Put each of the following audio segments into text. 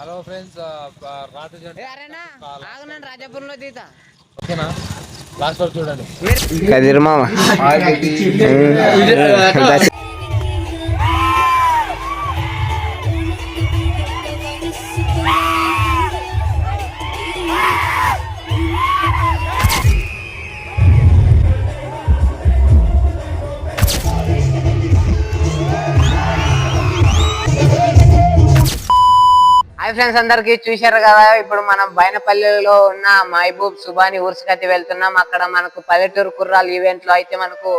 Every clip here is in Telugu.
హలో ఫ్రెండ్స్ రాజాపురంలో తీత. ఓకేనా? లాస్ట్ వరకు చూడండి. కదిరి మామ. హాయ్ ఫ్రెండ్స్ అందరికి చూశారు కదా ఇప్పుడు మనం బైనపల్లిలో ఉన్న మహబూబ్ సుబాని ఊర్సుకతి వెళ్తున్నాం. అక్కడ మనకు పల్లెటూరు కుర్రాలు ఈవెంట్లో అయితే మనకు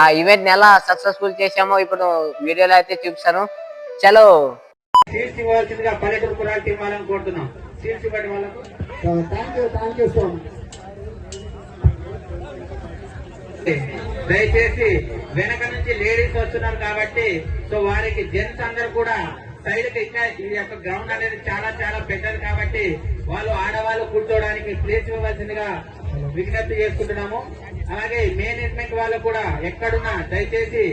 ఆ ఈవెంట్ని ఎలా సక్సెస్ఫుల్ చేశామో ఇప్పుడు వీడియోలో అయితే చూపిస్తాను. చలో. సీట్స్ ఇవ్వాల్సిందిగా పల్లెటూరు కోరుతున్నాం. సీట్స్ ఇవ్వండి వాళ్ళకు. దయచేసి వెనక నుంచి లేడీస్ వస్తున్నారు కాబట్టి సో వారికి జెంట్స్ అందరూ కూడా సైడ్కి ఈ యొక్క గ్రౌండ్ అనేది చాలా చాలా పెద్దది కాబట్టి వాళ్ళు ఆడవాళ్ళు కూర్చోవడానికి ప్లేస్ ఇవ్వవలసిందిగా విజ్ఞప్తి చేసుకుంటున్నాము. అలాగే మేనేజ్మెంట్ వాళ్ళు కూడా ఎక్కడున్నా దయచేసి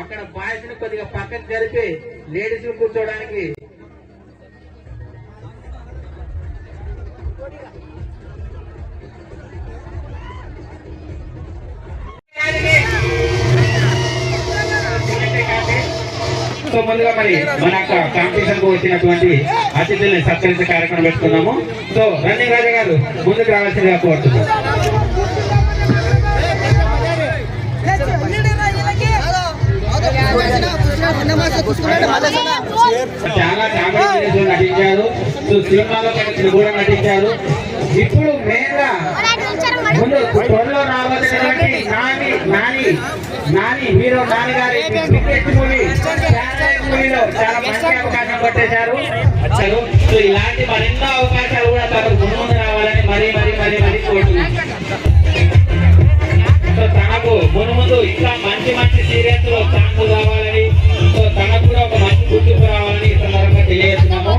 అక్కడ బాయ్స్ను కొద్దిగా పక్కకు జరిపి లేడీస్ కూర్చోవడానికి సో ముందుగా మరి మన యొక్క కాంపిటీషన్కు వచ్చినటువంటి అతిథుల్ని సత్కరించే కార్యక్రమం పెట్టుకున్నాము. సో రన్నింగ్ రాజా గారు ముందుకు రావాల్సిందిగా కోరుతున్నాం. చాలా కామెడీ నటించారు. సో సినిమాలో కలిసి కూడా నటించారు. ఇప్పుడు మెయిన్గా ముందు త్వరలో రావాల్సినటువంటి నాని నాని నాని హీరో నాని గారి క్రికెట్ మూవీ మూవీలో చాలా మంచి అవకాశం పట్టేశారు అసలు సో ఇలాంటి మరెన్నో అవకాశాలు కూడా తనకు ముందు రావాలని మరీ మరీ మరీ మరీ కోరుతున్నాను సో తనకు మునుముందు ఇంకా మంచి మంచి సీరియల్స్లో ఛాన్స్ కావాలని సో తనకు కూడా ఒక మంచి గుర్తింపు రావాలని ఈ సందర్భంగా తెలియజేస్తున్నాము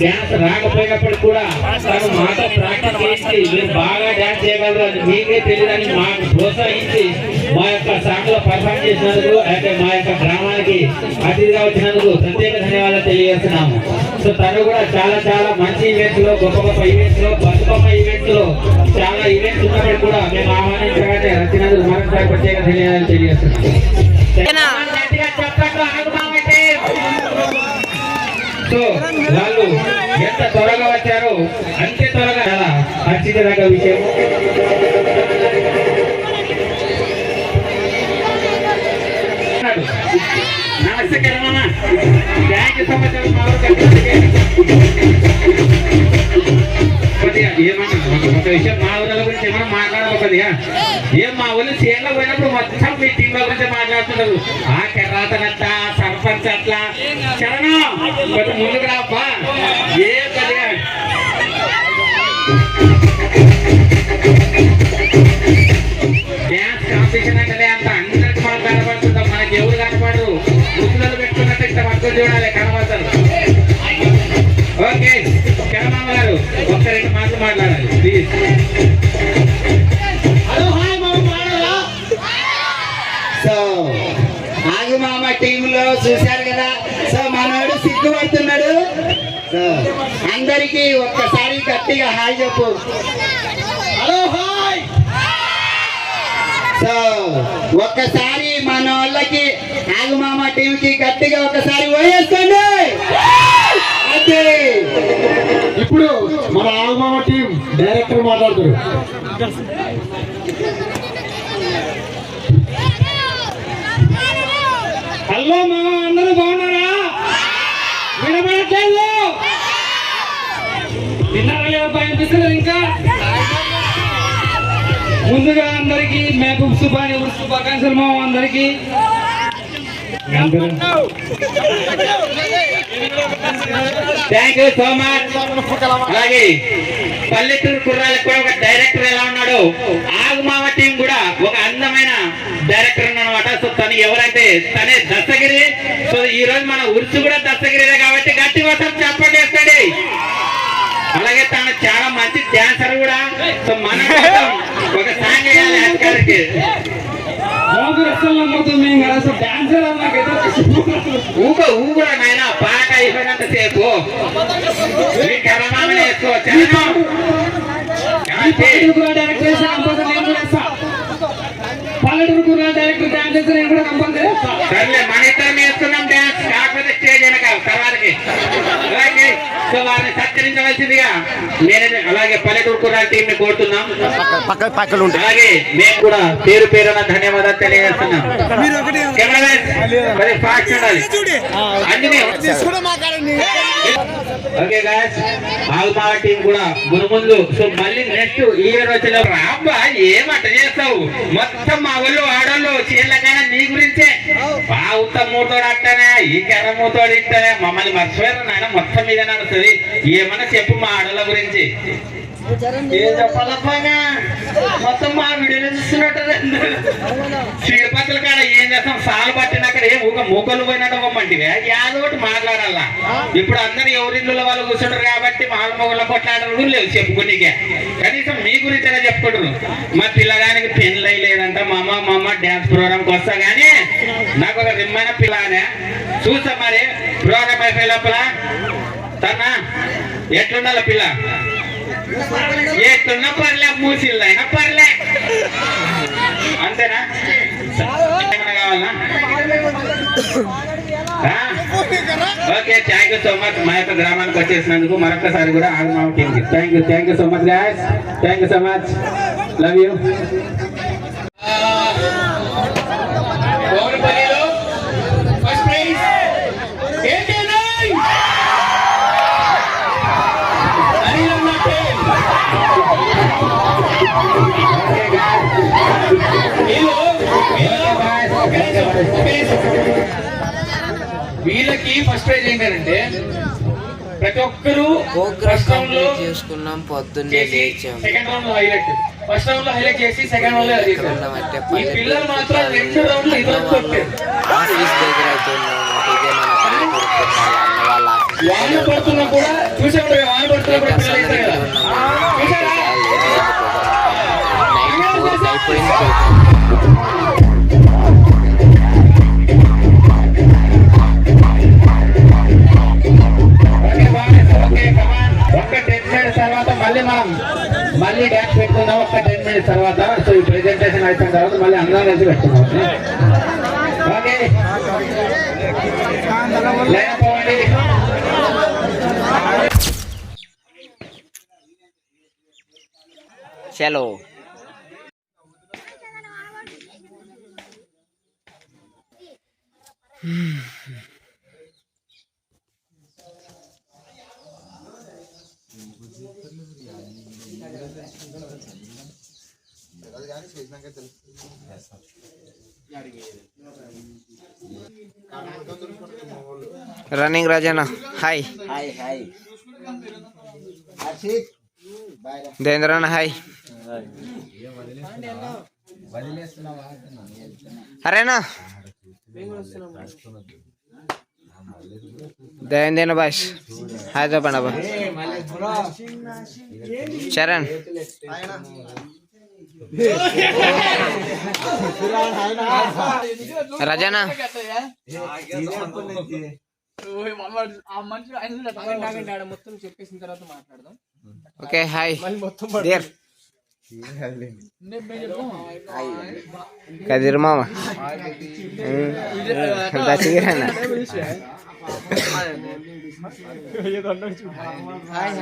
డ్యాన్స్ రాకపోయినప్పుడు కూడా తను మాతో ప్రాక్టీస్ చేసి మీరు బాగా డ్యాన్స్ చేయగలరు అని మీకే తెలియదని మాకు ప్రోత్సహించి మా యొక్క శాఖలో పర్ఫామ్ చేసినందుకు అంటే మా యొక్క గ్రామానికి అతిథిగా వచ్చినందుకు ప్రత్యేక ధన్యవాదాలు తెలియజేస్తున్నాము. సో తను కూడా చాలా చాలా మంచి ఈవెంట్స్లో గొప్ప గొప్ప ఈవెంట్స్లో బతుకమ్మ ఈవెంట్స్లో చాలా ఈవెంట్స్ ఉన్నప్పుడు కూడా మేము ఆహ్వానించగానే వచ్చినందుకు మరొకసారి ప్రత్యేక ధన్యవాదాలు తెలియజేస్తున్నాము. సో వాళ్ళు ఎంత త్వరగా వచ్చారో అంతే త్వరగా చాలా హర్షించదగ్గ విషయం. నమస్తే కరమమ్మ థ్యాంక్ యూ సో మచ్ ఏమన్నా ఒక- విషయం మా ఊళ్ళ గురించి ఏమన్నా మాట్లాడాలి కొద్దిగా ఏం! మా ఊళ్ళు సీఎంలో పోయినప్పుడు మొత్తం మీ టీంల గురించి మాట్లాడుతున్నారు ఆ కెర్రాతనట్ట సర్పంచ్ అట్లా. చరణం! కొంచెం ముందుకు రాబ్బా ఏ కొద్దిగా. డ్యాన్స్ కాంపిటీషన్ అంటే అంత అందరికి మనం కనబడుతుంటాం మనకి ఎవరు కనపడరు. ముక్కులు పెట్టుకున్నట్టు ఇట్లా పట్టుకొని చూడాలి కనబడతారు చూశారు కదా. సో మనవాడు సిగ్గుపడుతున్నాడు. అందరికీ ఒక్కసారి గట్టిగా హాయ్ చెప్పు. Hello hi. సో ఒక్కసారి మన వాళ్ళకి ఆగుమామ టీంకి గట్టిగా ఒకసారి పోయేసుకోండి ఇప్పుడు మన ఆగుమామ టీం డైరెక్టర్ మాట్లాడుతారు. హలో మా లేదా ఇంకా? ముందుగా అందరికి మేకప్ శుభాని శుభాకాంక్షలు మా అందరికి? థ్యాంక్ యూ సో మచ్ అలాగే పల్లెటూరు కుర్రాలకు కూడా ఒక డైరెక్టర్ ఎలా ఉన్నాడు ఆగుమావ టీం కూడా ఒక అందమైన డైరెక్టర్ అనమాట సో తను ఎవరైతే తనే దత్తగిరి సో ఈ రోజు మన ఉరుసు కూడా దత్తగిరిదే కాబట్టి గట్టి కోసం చెప్పండి వేస్తాడు అలాగే తను చాలా మంచి డాన్సర్ కూడా సో మన కోసం ఒక సాంగ్ వేయాలి యాస్కార్కి. ఊగ ఊగురా నాయన పాట అయిపోయినంత సేపు మీ కరమామని వేసుకో చరణం. కాబట్టి సర్లే మన ఇద్దరం వేసుకున్నాం డాన్స్ కాకపోతే స్టేజ్ వెనక తర్వాతకి అలాగే సో వారిని సత్కరించవలసిందిగా నేనే అలాగే పల్లెటూరు కుర్రాల టీం ని కోరుతున్నాం అలాగే మేము కూడా పేరు పేరున ధన్యవాదాలు తెలియజేస్తున్నాం. కెమెరామెన్ మరి ఫాస్ట్ ఉండాలి. అంజనీ ఓకే గాయస్ ఆల్మా టీం కూడా మునుముందు సో మళ్ళీ నెక్స్ట్ ఈ ఇయర్ వచ్చిన అబ్బా ఏమట చేస్తావు? మొత్తం మా వాళ్ళు ఆడోళ్ళు చీళ్ళకైనా నీ గురించే. ఆ ఉత్త మూతోడు అట్టనే ఈ కెర మూతోడు ఇట్టనే. మమ్మల్ని మర్చిపోయారు నాయన మొత్తం మీద వస్తుంది. ఏమన్నా చెప్పు మా ఆడల గురించి? ఏం మొత్తం మా వీడియోలో చూస్తున్నట్టు శ్రీపతుల కాడ ఏం చేస్తాం? సాలు పట్టిన అక్కడ ఏం ఊక మూకలు పోయినట్టు ఇవ్వమంటివే యాదో ఒకటి మాట్లాడాలా? ఇప్పుడు అందరు ఎవరిళ్ళ వాళ్ళు కూర్చుంటారు కాబట్టి మాల మొగల కొట్లాడరు లేవు చెప్పుకునికే. కనీసం మీ గురించి అయినా చెప్పుకుంటారు. మా పిల్లగానికి పెళ్ళి లేదంట. మా అమ్మ మా అమ్మ డ్యాన్స్ ప్రోగ్రామ్కి వస్తా కానీ నాకు ఒక నిమ్మైన పిల్లనే. చూసా మరి ప్రోగ్రామ్ అయిపోయే లోపల తనా ఎట్లుండాల పిల్ల? ఎట్లున్నా పర్లే మూసిల్లైనా పర్లే. అంతేనా? కావాలా okay thank you so much మా యొక్క గ్రామానికి వచ్చేసినందుకు మరొకసారి కూడా ఆగమావ టీంకి thank you thank you so much guys thank you so much love you first prize వీళ్ళకి ఫస్ట్ ప్రైజ్ ఏంటంటే ప్రతి ఒక్కరు ఫస్ట్ రౌండ్లో చేసుకున్నాం పొద్దున్నే లేచాం. సెకండ్ రౌండ్లో హైలైట్ ఫస్ట్ రౌండ్లో హైలైట్ చేసి సెకండ్ రౌండ్లో ఈ పిల్లలు మాత్రం రెండు రౌండ్లు ఇద్దరు కొట్టారు. ఆఫీస్ దగ్గర అయితే ఇదే మన కుర్రాళ్ళు అన్న వాళ్ళ పడుతున్నా కూడా చూసే తర్వాత మళ్ళీ మనం మళ్ళీ డ్యాన్స్ పెట్టుకుందాం ఒక టెన్ మినిట్స్ తర్వాత. సో ఈ ప్రెజెంటేషన్ అయిపోయిన తర్వాత మళ్ళీ అందరం కలిసి పెట్టుకుందాం ఓకే? లైన్ అప్ అవ్వండి running Rajanna hi. Hi hi. Devendranna hi. Arena. Devendra boys hi చెప్పండి అబ్బా. Charan. రజనా. Okay hi. Dear Kadir మామ. దచ్చిగిరన్న హాయ్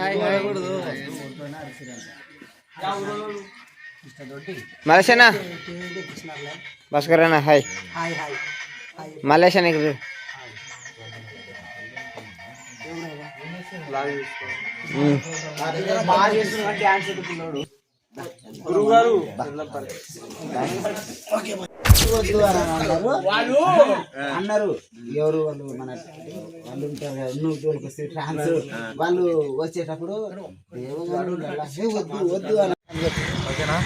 భాస్కర్ అన్న హాయ్ మలేషా నీకు గురువు గారు వద్దు అని అన్నారు అన్నారు ఎవరు వాళ్ళు మన వాళ్ళు ఉంటారు నువ్వు వస్తే ఫ్రాన్స్ వాళ్ళు వచ్చేటప్పుడు వద్దు వద్దు అని ఓకేనా?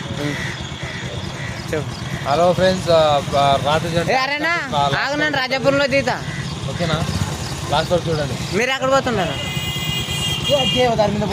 హలో ఫ్రెండ్స్ ఆగనండి రాజాపురంలో తీత. ఓకేనా? లాస్ట్ వరకు చూడండి. మీరు ఎక్కడ పోతున్నారు? ఏ దేవదారి మీద